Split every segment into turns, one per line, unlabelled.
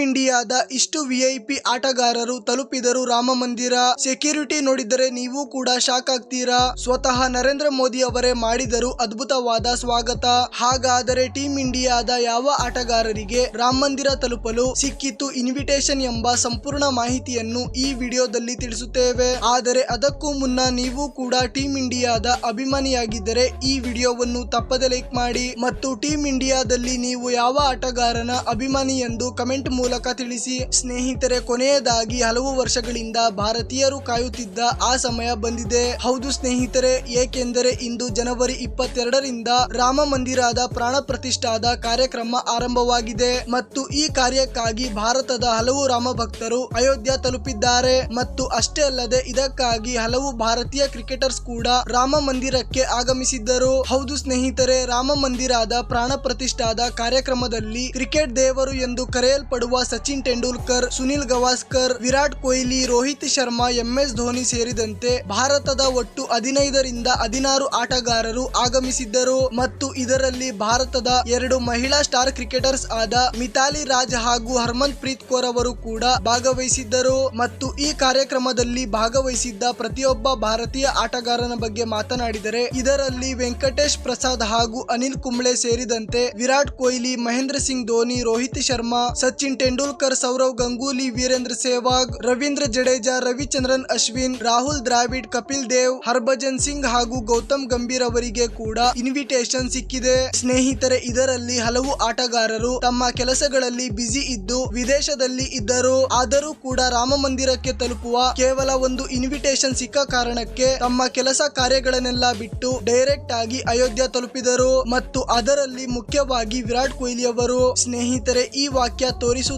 ಇಂಡಿಯಾದ ಇಷ್ಟು ವಿಐಪಿ ಆಟಗಾರರು ತಲುಪಿದರು ರಾಮ ಮಂದಿರ ಸೆಕ್ಯೂರಿಟಿ ನೋಡಿದರೆ ನೀವು ಕೂಡ ಶಾಕ್ ಆಗ್ತೀರಾ? ಸ್ವತಃ ನರೇಂದ್ರ ಮೋದಿ ಅವರೇ ಮಾಡಿದರು ಅದ್ಭುತವಾದ ಸ್ವಾಗತ. ಹಾಗಾದರೆ ಟೀಂ ಇಂಡಿಯಾದ ಯಾವ ಆಟಗಾರರಿಗೆ ರಾಮ ಮಂದಿರ ತಲುಪಲು ಸಿಕ್ಕಿತ್ತು ಇನ್ವಿಟೇಷನ್ ಎಂಬ ಸಂಪೂರ್ಣ ಮಾಹಿತಿಯನ್ನು ಈ ವಿಡಿಯೋದಲ್ಲಿ ತಿಳಿಸುತ್ತೇವೆ. ಆದರೆ ಅದಕ್ಕೂ ಮುನ್ನ ನೀವು ಕೂಡ ಟೀಂ ಇಂಡಿಯಾದ ಅಭಿಮಾನಿಯಾಗಿದ್ದರೆ ಈ ವಿಡಿಯೋವನ್ನು ತಪ್ಪದೆ ಲೈಕ್ ಮಾಡಿ. ಮತ್ತು ಟೀಂ ಇಂಡಿಯಾದಲ್ಲಿ ನೀವು ಯಾವ ಆಟಗಾರನ ಅಭಿಮಾನಿ ಎಂದು ಕಮೆಂಟ್ ಮೂಲಕ ತಿಳಿಸಿ, ಸ್ನೇಹಿತರೆ, ಕೊನೆಯದಾಗಿ ಹಲವು ವರ್ಷಗಳಿಂದ ಭಾರತೀಯರು ಕಾಯುತ್ತಿದ್ದ ಆ ಸಮಯ ಬಂದಿದೆ. ಹೌದು ಸ್ನೇಹಿತರೆ, ಏಕೆಂದರೆ ಇಂದು ಜನವರಿ ಇಪ್ಪತ್ತೆರಡರಿಂದ ರಾಮ ಮಂದಿರದ ಪ್ರಾಣ ಪ್ರತಿಷ್ಠಾದ ಕಾರ್ಯಕ್ರಮ ಆರಂಭವಾಗಿದೆ ಮತ್ತು ಈ ಕಾರ್ಯಕ್ಕಾಗಿ ಭಾರತದ ಹಲವು ರಾಮ ಭಕ್ತರು ಅಯೋಧ್ಯ ತಲುಪಿದ್ದಾರೆ. ಮತ್ತು ಅಷ್ಟೇ ಅಲ್ಲದೆ ಇದಕ್ಕಾಗಿ ಹಲವು ಭಾರತೀಯ ಕ್ರಿಕೆಟರ್ಸ್ ಕೂಡ ರಾಮ ಮಂದಿರಕ್ಕೆ ಆಗಮಿಸಿದ್ದರು. ಹೌದು ಸ್ನೇಹಿತರೆ, ರಾಮ ಮಂದಿರದ ಪ್ರಾಣ ಪ್ರತಿಷ್ಠಾದ ಕಾರ್ಯಕ್ರಮದಲ್ಲಿ ಕ್ರಿಕೆಟ್ ದೇವರು ಎಂದು ಕರೆಯಲ್ಪಡುವ ಸಚಿನ್ ತೆಂಡೂಲ್ಕರ್, ಸುನಿಲ್ ಗವಾಸ್ಕರ್, ವಿರಾಟ್ ಕೊಹ್ಲಿ, ರೋಹಿತ್ ಶರ್ಮಾ, ಎಂಎಸ್ ಧೋನಿ ಸೇರಿದಂತೆ ಭಾರತದ ಒಟ್ಟು ಹದಿನೈದರಿಂದ ಹದಿನಾರು ಆಟಗಾರರು ಆಗಮಿಸಿದ್ದರು. ಮತ್ತು ಇದರಲ್ಲಿ ಭಾರತದ ಎರಡು ಮಹಿಳಾ ಸ್ಟಾರ್ ಕ್ರಿಕೆಟರ್ಸ್ ಆದ ಮಿತಾಲಿ ರಾಜ್ ಹಾಗೂ ಹರ್ಮನ್ ಪ್ರೀತ್ ಕೌರ್ ಅವರು ಕೂಡ ಭಾಗವಹಿಸಿದ್ದರು. ಮತ್ತು ಈ ಕಾರ್ಯಕ್ರಮದಲ್ಲಿ ಭಾಗವಹಿಸಿದ್ದ ಪ್ರತಿಯೊಬ್ಬ ಭಾರತೀಯ ಆಟಗಾರನ ಬಗ್ಗೆ ಮಾತನಾಡಿದರೆ, ಇದರಲ್ಲಿ ವೆಂಕಟೇಶ್ ಪ್ರಸಾದ್ ಹಾಗೂ ಅನಿಲ್ ಕುಂಬ್ಳೆ ಸೇರಿದಂತೆ ವಿರಾಟ್ ಕೊಹ್ಲಿ, ಮಹೇಂದ್ರ ಸಿಂಗ್ ಧೋನಿ, ರೋಹಿತ್ ಶರ್ಮಾ, ಸಚಿನ್ ಸೌರವ್ ಗಂಗೂಲಿ, ವೀರೇಂದ್ರ ಸೆಹ್ವಾಗ್ ರವೀಂದ್ರ ಜಡೇಜಾ, ರವಿಚಂದ್ರನ್, ಅಶ್ವಿನ್, ರಾಹುಲ್ ದ್ರಾವಿಡ್, ಕಪಿಲ್ ದೇವ್, ಹರ್ಭಜನ್ ಸಿಂಗ್ ಹಾಗೂ ಗೌತಮ್ ಗಂಭೀರ್ ಅವರಿಗೆ ಕೂಡ ಇನ್ವಿಟೇಷನ್ ಸಿಕ್ಕಿದೆ. ಸ್ನೇಹಿತರೆ, ಇದರಲ್ಲಿ ಹಲವು ಆಟಗಾರರು ತಮ್ಮ ಕೆಲಸಗಳಲ್ಲಿ ಬ್ಯುಸಿ ಇದ್ದು ವಿದೇಶದಲ್ಲಿ ಇದ್ದರು. ಆದರೂ ಕೂಡ ರಾಮ ಮಂದಿರಕ್ಕೆ ತಲುಪುವ ಕೇವಲ ಒಂದು ಇನ್ವಿಟೇಷನ್ ಸಿಕ್ಕ ಕಾರಣಕ್ಕೆ ತಮ್ಮ ಕೆಲಸ ಕಾರ್ಯಗಳನ್ನೆಲ್ಲ ಬಿಟ್ಟು ಡೈರೆಕ್ಟ್ ಆಗಿ ಅಯೋಧ್ಯ ತಲುಪಿದರು. ಮತ್ತು ಅದರಲ್ಲಿ ಮುಖ್ಯವಾಗಿ ವಿರಾಟ್ ಕೊಹ್ಲಿ ಅವರು. ಸ್ನೇಹಿತರೆ, ಈ ವಾಕ್ಯ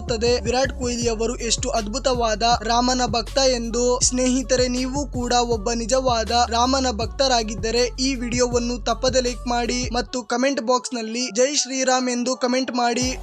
ತೋರಿಸುತ್ತದೆ ವಿರಾಟ್ ಕೊಹ್ಲಿ ಅವರು ಎಷ್ಟು ಅದ್ಭುತವಾದ ರಾಮನ ಭಕ್ತ ಎಂದು ಸ್ನೇಹಿತರೆ, ನೀವು ಕೂಡ ಒಬ್ಬ ನಿಜವಾದ ರಾಮನ ಭಕ್ತರಾಗಿದ್ದರೆ ಈ ವಿಡಿಯೋವನ್ನು ತಪ್ಪದೆ ಲೈಕ್ ಮಾಡಿ ಮತ್ತು ಕಮೆಂಟ್ ಬಾಕ್ಸ್ನಲ್ಲಿ ಜೈ ಶ್ರೀರಾಮ್ ಎಂದು ಕಮೆಂಟ್ ಮಾಡಿ.